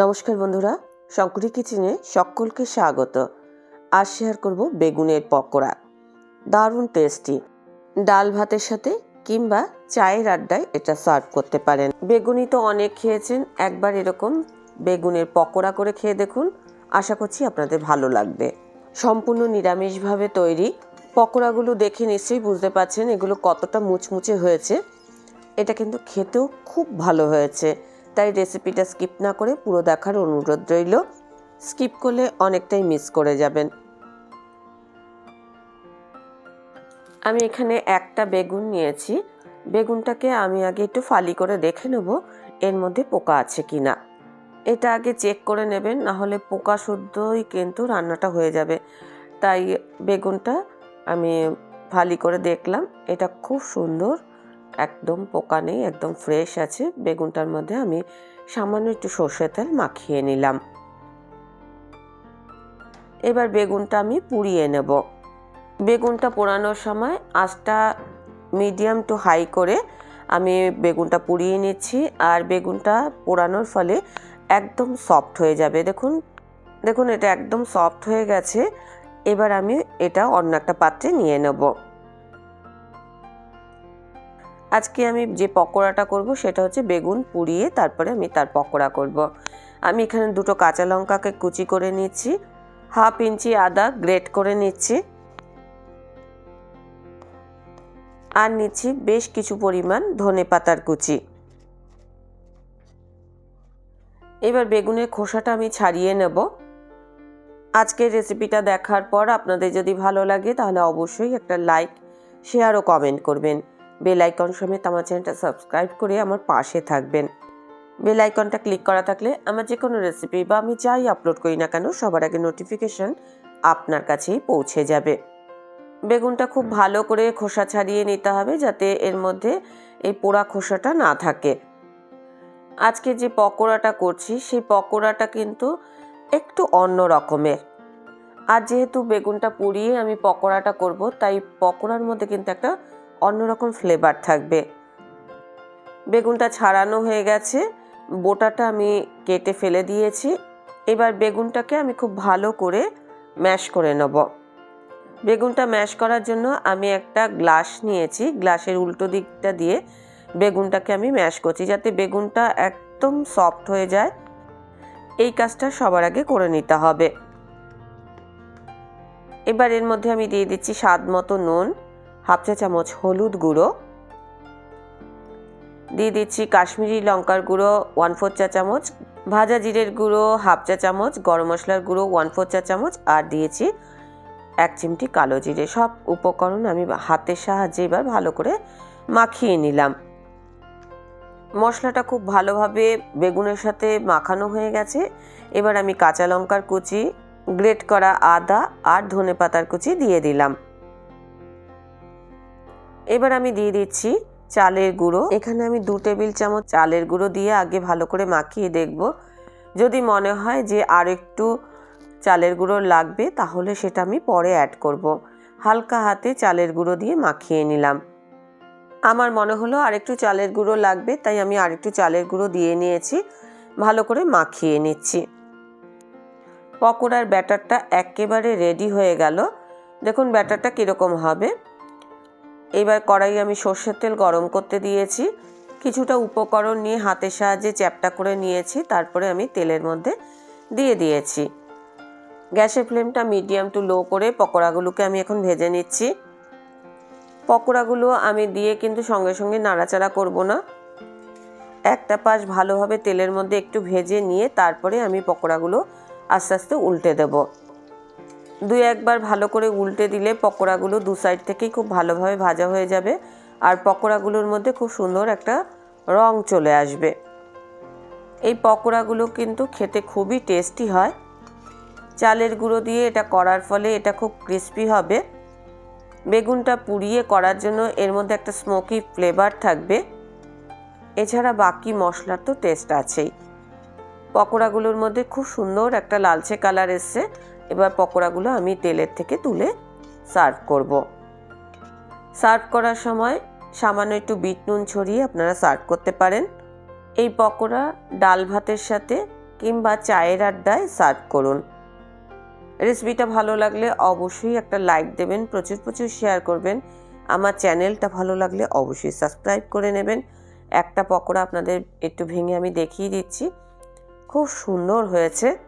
নমস্কার বন্ধুরা শঙ্করী কিচেনে সকলকে স্বাগত। আজ শেয়ার করব বেগুনের পকোড়া। দারুণ টেস্টি ডাল ভাতের সাথে কিংবা চায়ের আড্ডায় এটা সার্ভ করতে পারেন। বেগুনি তো অনেক খেয়েছেন, একবার এরকম বেগুনের পকোড়া করে খেয়ে দেখুন। আশা করছি আপনাদের ভালো লাগবে। সম্পূর্ণ নিরামিষভাবে তৈরি। পকোড়াগুলো দেখে নিশ্চয়ই বুঝতে পারছেন এগুলো কতটা মুচমুচে হয়েছে। এটা কিন্তু খেতেও খুব ভালো হয়েছে। তাই রেসিপিটা স্কিপ না করে পুরো দেখার অনুরোধ রইল। স্কিপ করলে অনেকটাই মিস করে যাবেন। আমি এখানে একটা বেগুন নিয়েছি। বেগুনটাকে আমি আগে একটু ফালি করে দেখে নেব, এর মধ্যে পোকা আছে কি না এটা আগে চেক করে নেবেন, না হলে পোকা শুদ্ধই কিন্তু রান্নাটা হয়ে যাবে। তাই বেগুনটা আমি ফালি করে দেখলাম, এটা খুব সুন্দর। একদম পোকা নেই, একদম ফ্রেশ আছে। বেগুনটার মধ্যে আমি সামান্য একটু সর্ষে তেল মাখিয়ে নিলাম। এবার বেগুনটা আমি পুড়িয়ে নেব। বেগুনটা পোড়ানোর সময় আঁচটা মিডিয়াম টু হাই করে আমি বেগুনটা পুড়িয়ে নিচ্ছি আর বেগুনটা পোড়ানোর ফলে একদম সফট হয়ে যাবে। দেখুন দেখুন এটা একদম সফট হয়ে গেছে। এবার আমি এটা অন্য একটা পাত্রে নিয়ে নেব। আজকে আমি যে পকোড়াটা করব সেটা হচ্ছে বেগুন পুড়িয়ে তারপরে আমি তার পকোড়া করব। আমি এখানে দুটো কাঁচা লঙ্কাকে কুচি করে নিচ্ছি, হাফ ইঞ্চি আদা গ্রেট করে নিচ্ছি আর নিচ্ছি বেশ কিছু পরিমাণ ধনে পাতার কুচি। এবার বেগুনের খোসাটা আমি ছাড়িয়ে নেব। আজকের রেসিপিটা দেখার পর আপনাদের যদি ভালো লাগে তাহলে অবশ্যই একটা লাইক, শেয়ার ও কমেন্ট করবেন। বেল আইকন সমেত আমার চ্যানেলটা সাবস্ক্রাইব করে আমার পাশে থাকবেন। বেল আইকনটা ক্লিক করা থাকলে আমার যে কোনো রেসিপি বা আমি যাই আপলোড করি না কেন সবার আগে নোটিফিকেশন আপনার কাছেই পৌঁছে যাবে। বেগুনটা খুব ভালো করে খোসা ছাড়িয়ে নিতে হবে যাতে এর মধ্যে এই পোড়া খোসাটা না থাকে। আজকে যে পকোড়াটা করছি সেই পকোড়াটা কিন্তু একটু অন্য রকমের। আর যেহেতু বেগুনটা পুড়িয়ে আমি পকোড়াটা করব, তাই পকোড়ার মধ্যে কিন্তু একটা অন্যরকম ফ্লেভার থাকবে। বেগুনটা ছাড়ানো হয়ে গেছে। বোটাটা আমি কেটে ফেলে দিয়েছি। এবার বেগুনটাকে আমি খুব ভালো করে ম্যাশ করে নেব। বেগুনটা ম্যাশ করার জন্য আমি একটা গ্লাস নিয়েছি। গ্লাসের উল্টো দিকটা দিয়ে বেগুনটাকে আমি ম্যাশ করছি যাতে বেগুনটা একদম সফট হয়ে যায়। এই কাজটা সবার আগে করে নিতে হবে। এবার এর মধ্যে আমি দিয়ে দিচ্ছি স্বাদ মতো নুন। হাফ চা চামচ হলুদ গুঁড়ো। দিয়ে দিচ্ছি কাশ্মীরি লঙ্কার গুঁড়ো ওয়ান ফোর চা চামচ। ভাজা জিরের গুঁড়ো হাফ চা চামচ। গরম মশলার গুঁড়ো ওয়ান ফোর চা চামচ। আর দিয়েছি এক চিমটি কালো জিরে। সব উপকরণ আমি হাতের সাহায্যে এবার ভালো করে মাখিয়ে নিলাম। মশলাটা খুব ভালোভাবে বেগুনের সাথে মাখানো হয়ে গেছে। এবার আমি কাঁচা লঙ্কার কুচি, গ্রেট করা আদা আর ধনে পাতার কুচি দিয়ে দিলাম। এবার আমি দিয়ে দিচ্ছি চালের গুঁড়ো। এখানে আমি দু টেবিল চামচ চালের গুঁড়ো দিয়ে আগে ভালো করে মাখিয়ে দেখব। যদি মনে হয় যে আর একটু চালের গুঁড়ো লাগবে, তাহলে সেটা আমি পরে অ্যাড করব। হালকা হাতে চালের গুঁড়ো দিয়ে মাখিয়ে নিলাম। আমার মনে হলো আরেকটু চালের গুঁড়ো লাগবে, তাই আমি আরেকটু চালের গুঁড়ো দিয়ে নিয়েছি। ভালো করে মাখিয়ে নিচ্ছি। পকোড়ার ব্যাটারটা একেবারে রেডি হয়ে গেল। দেখুন ব্যাটারটা কীরকম হবে। এবার কড়াই আমি সর্ষের তেল গরম করতে দিয়েছি। কিছুটা উপকরণ নিয়ে হাতের সাহায্যে চ্যাপটা করে নিয়েছি, তারপরে আমি তেলের মধ্যে দিয়ে দিয়েছি। গ্যাসের ফ্লেমটা মিডিয়াম টু লো করে পকোড়াগুলোকে আমি এখন ভেজে নিচ্ছি। পকোড়াগুলো আমি দিয়ে কিন্তু সঙ্গে সঙ্গে নাড়াচাড়া করব না। একটা পাশ ভালোভাবে তেলের মধ্যে একটু ভেজে নিয়ে তারপরে আমি পকোড়াগুলো আস্তে আস্তে উল্টে দেব। দুই একবার ভালো করে উল্টে দিলে পকোড়াগুলো দু সাইড থেকেই খুব ভালোভাবে ভাজা হয়ে যাবে। আর পকোড়াগুলোর মধ্যে খুব সুন্দর একটা রং চলে আসবে। এই পকোড়াগুলো কিন্তু খেতে খুবই টেস্টি হয়। চালের গুঁড়ো দিয়ে এটা করার ফলে এটা খুব ক্রিস্পি হবে। বেগুনটা পুড়িয়ে করার জন্য এর মধ্যে একটা স্মোকি ফ্লেভার থাকবে। এছাড়া বাকি মশলার তো টেস্ট আছেই। পকোড়াগুলোর মধ্যে খুব সুন্দর একটা লালচে কালার এসছে। এবার পকোড়াগুলো আমি তেলের থেকে তুলে সার্ভ করব। সার্ভ করার সময় সামান্য একটু বিট নুন ছড়িয়ে আপনারা সার্ভ করতে পারেন। এই পকোড়া ডাল ভাতের সাথে কিংবা চায়ের আড্ডায় সার্ভ করুন। রেসিপিটা ভালো লাগলে অবশ্যই একটা লাইক দেবেন, প্রচুর প্রচুর শেয়ার করবেন। আমার চ্যানেলটা ভালো লাগলে অবশ্যই সাবস্ক্রাইব করে নেবেন। একটা পকোড়া আপনাদের একটু ভেঙে আমি দেখিয়ে দিচ্ছি। খুব সুন্দর হয়েছে।